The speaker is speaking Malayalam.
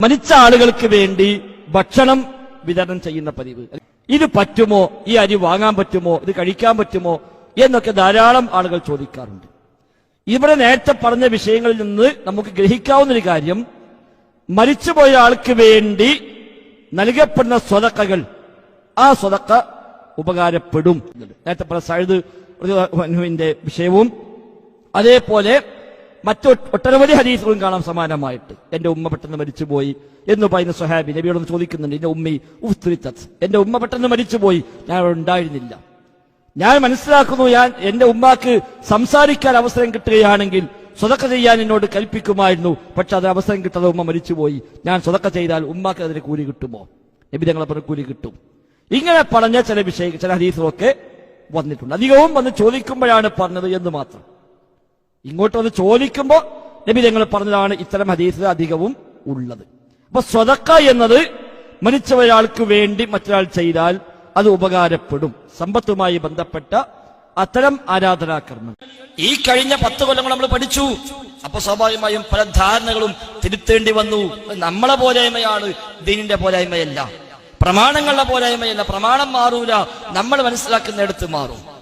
മരിച്ച ആളുകൾക്ക് വേണ്ടി ഭക്ഷണം വിതരണം ചെയ്യുന്ന പതിവ്. ഇത് പറ്റുമോ? ഈ അരി വാങ്ങാൻ പറ്റുമോ? ഇത് കഴിക്കാൻ പറ്റുമോ? എന്നൊക്കെ ധാരാളം ആളുകൾ ചോദിക്കാറുണ്ട്. ഇവിടെ നേരത്തെ പറഞ്ഞ വിഷയങ്ങളിൽ നിന്ന് നമുക്ക് ഗ്രഹിക്കാവുന്ന ഒരു കാര്യം മരിച്ചുപോയ ആൾക്ക് വേണ്ടി നൽകപ്പെടുന്ന സ്വതക്കകൾ ആ സ്വതക്ക ഉപകാരപ്പെടും. നേരത്തെ പറഞ്ഞ സഴുത് വിഷയവും അതേപോലെ മറ്റു ഒട്ടനവധി ഹദീസുകളും കാണാം സമാനമായിട്ട്. എന്റെ ഉമ്മ പെട്ടെന്ന് മരിച്ചുപോയി എന്ന് പറയുന്ന സുഹാബി നബിയോടൊന്ന് ചോദിക്കുന്നുണ്ട് എന്റെ ഉമ്മി ഉഫ്തുരിത്തത് എന്റെ ഉമ്മ പെട്ടെന്ന് മരിച്ചുപോയി ഞാൻ ഉണ്ടായിരുന്നില്ല. ഞാൻ മനസ്സിലാക്കുന്നു ഞാൻ എന്റെ ഉമ്മാക്ക് സംസാരിക്കാൻ അവസരം കിട്ടുകയാണെങ്കിൽ സ്വതക്ക ചെയ്യാൻ എന്നോട് കൽപ്പിക്കുമായിരുന്നു പക്ഷെ അത് അവസരം കിട്ടാതെ ഉമ്മ മരിച്ചുപോയി. ഞാൻ സ്വതക്ക ചെയ്താൽ ഉമ്മാക്ക് അതിന് കൂലി കിട്ടുമോ? നബി ഞങ്ങളെ പറഞ്ഞ കൂലി കിട്ടും. ഇങ്ങനെ പറഞ്ഞ ചില വിഷയ ചില ഹദീസുകളൊക്കെ വന്നിട്ടുണ്ട്. അധികവും വന്ന് ചോദിക്കുമ്പോഴാണ് പറഞ്ഞത് എന്ന് മാത്രം. ഇങ്ങോട്ട് വന്ന് ചോദിക്കുമ്പോൾ നബി തങ്ങൾ പറഞ്ഞതാണ് ഇത്തരം ഹദീസ് അധികവും ഉള്ളത്. അപ്പൊ സ്വതക്ക എന്നത് മരിച്ച ഒരാൾക്ക് വേണ്ടി മറ്റൊരാൾ ചെയ്താൽ അത് ഉപകാരപ്പെടും. സമ്പത്തുമായി ബന്ധപ്പെട്ട അത്തരം ആരാധനാകർമ്മം ഈ കഴിഞ്ഞ പത്ത് കൊല്ലങ്ങൾ നമ്മൾ പഠിച്ചു. അപ്പൊ സ്വാഭാവികമായും പല ധാരണകളും തിരുത്തേണ്ടി വന്നു. നമ്മളെ പോരായ്മയാണ് ദീനിന്റെ പോരായ്മയല്ല. പ്രമാണങ്ങളുടെ പോരായ്മയല്ല. പ്രമാണം മാറൂല. നമ്മൾ മനസ്സിലാക്കുന്നിടത്ത് മാറും.